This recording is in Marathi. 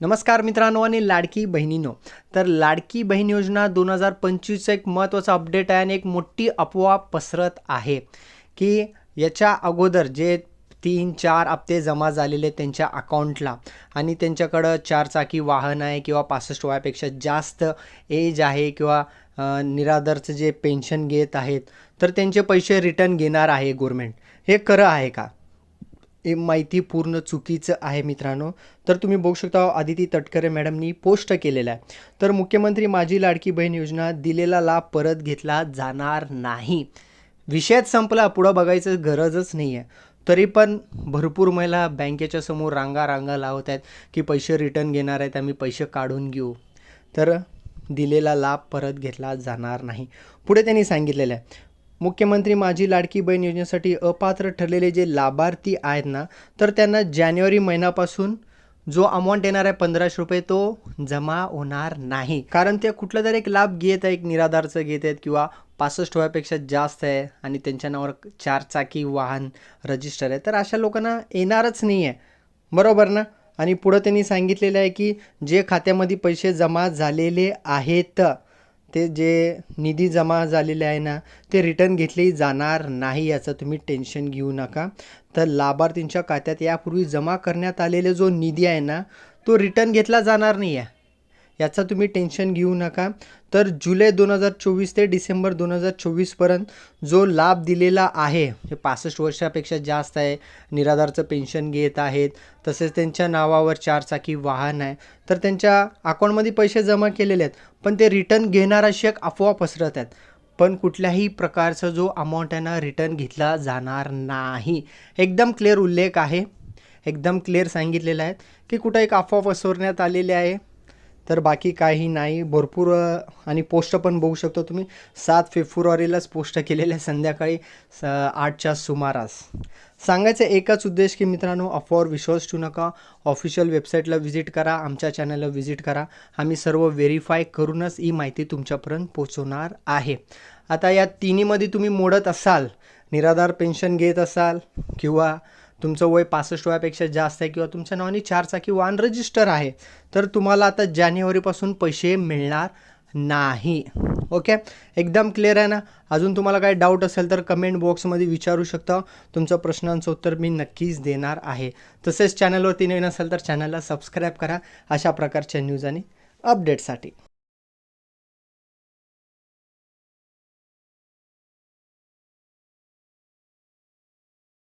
नमस्कार मित्रांनो आणि लाडकी बहिणीनो. तर लाडकी बहीण योजना दोन हजार पंचवीसचं एक महत्त्वाचा अपडेट आहे आणि एक मोठी अफवा पसरत आहे. की याच्या अगोदर जे तीन चार हप्ते जमा झालेले त्यांच्या अकाउंटला आणि त्यांच्याकडं चारचाकी वाहन आहे किंवा पासष्ट वयापेक्षा जास्त एज आहे किंवा निराधारचं जे पेन्शन घेत आहेत तर त्यांचे पैसे रिटर्न घेणार आहे गव्हर्मेंट हे खरं आहे का? हे माहिती पूर्ण चुकीचं आहे मित्रांनो. तर तुम्ही बघू शकता आदिती तटकरे मॅडमनी पोस्ट केलेलं आहे. तर मुख्यमंत्री माझी लाडकी बहीण योजना दिलेला लाभ परत घेतला जाणार नाही. विषयच संपला पुढं बघायचं गरजच नाही आहे तरी पण भरपूर महिला बँकेच्या समोर रांगा रांगा लावत आहेत की पैसे रिटर्न घेणार आहेत आम्ही पैसे काढून घेऊ. तर दिलेला लाभ परत घेतला जाणार नाही. पुढे त्यांनी सांगितलेलं आहे मुख्यमंत्री माझी लाडकी बहीण योजनेसाठी अपात्र ठरलेले जे लाभार्थी आहेत ना तर त्यांना जानेवारी महिन्यापासून जो अमाऊंट येणार आहे पंधराशे रुपये तो जमा होणार नाही. कारण ते कुठला तरी एक लाभ घेत आहे एक निराधारचं घेत आहेत किंवा पासष्ट वयापेक्षा जास्त आहे आणि त्यांच्या नावावर चार चाकी वाहन रजिस्टर आहे. तर अशा लोकांना येणारच नाही आहे बरोबर ना? आणि पुढं त्यांनी सांगितलेलं आहे की जे खात्यामध्ये पैसे जमा झालेले आहेत ते जे निधी जमा झालेले आहे ना ते रिटर्न घेतले जाणार नाही याचं तुम्ही टेन्शन घेऊ नका. तर लाभार्थींच्या खात्यात यापूर्वी जमा करण्यात आलेले जो निधी आहे ना तो रिटर्न घेतला जाणार नाही आहे. याचं तुम्ही टेन्शन घेऊ नका. तर जुलै दोन हजार चोवीस ते डिसेंबर दोन हजार चोवीसपर्यंत जो लाभ दिलेला आहे हे पासष्ट वर्षापेक्षा जास्त आहे निराधारचं पेन्शन घेत आहेत तसेच त्यांच्या नावावर चारचाकी वाहन आहे तर त्यांच्या अकाउंटमध्ये पैसे जमा केलेले आहेत पण ते रिटर्न घेणारा शेक अफवा पसरत आहेत. पण कुठल्याही प्रकारचा जो अमाऊंट आहे ना रिटर्न घेतला जाणार नाही. एकदम क्लिअर उल्लेख आहे. एकदम क्लिअर सांगितलेलं आहे की कुठं एक अफवा पसरण्यात आलेली आहे. तर बाकी काही नाही. भरपूर आणि पोस्ट पण बघू शकतो तुम्ही. सात फेब्रुवारीलाच पोस्ट केलेलं आहे संध्याकाळी स आठच्या सुमारास. सांगायचं एकच उद्देश की मित्रांनो अफवावर विश्वास ठेवू नका. ऑफिशियल वेबसाईटला व्हिजिट करा आमच्या चॅनलला व्हिजिट करा. आम्ही सर्व व्हेरीफाय करूनच ही माहिती तुमच्यापर्यंत पोचवणार आहे. आता या तिन्हीमध्ये तुम्ही मोडत असाल निराधार पेन्शन घेत असाल किंवा तुमचं वय पासष्ट वयापेक्षा जास्त आहे किंवा तुमच्या नावाने चारचाकी वाहन रजिस्टर आहे तर तुम्हाला आता जानेवारीपासून पैसे मिळणार नाही. ओके एकदम क्लिअर आहे ना? अजून तुम्हाला काही डाऊट असेल तर कमेंट बॉक्समध्ये विचारू शकता. तुमचं प्रश्नांचं उत्तर मी नक्कीच देणार आहे. तसेच चॅनलवरती नवीन असेल तर चॅनलला सबस्क्राईब करा. अशा प्रकारच्या न्यूज आणि अपडेटसाठी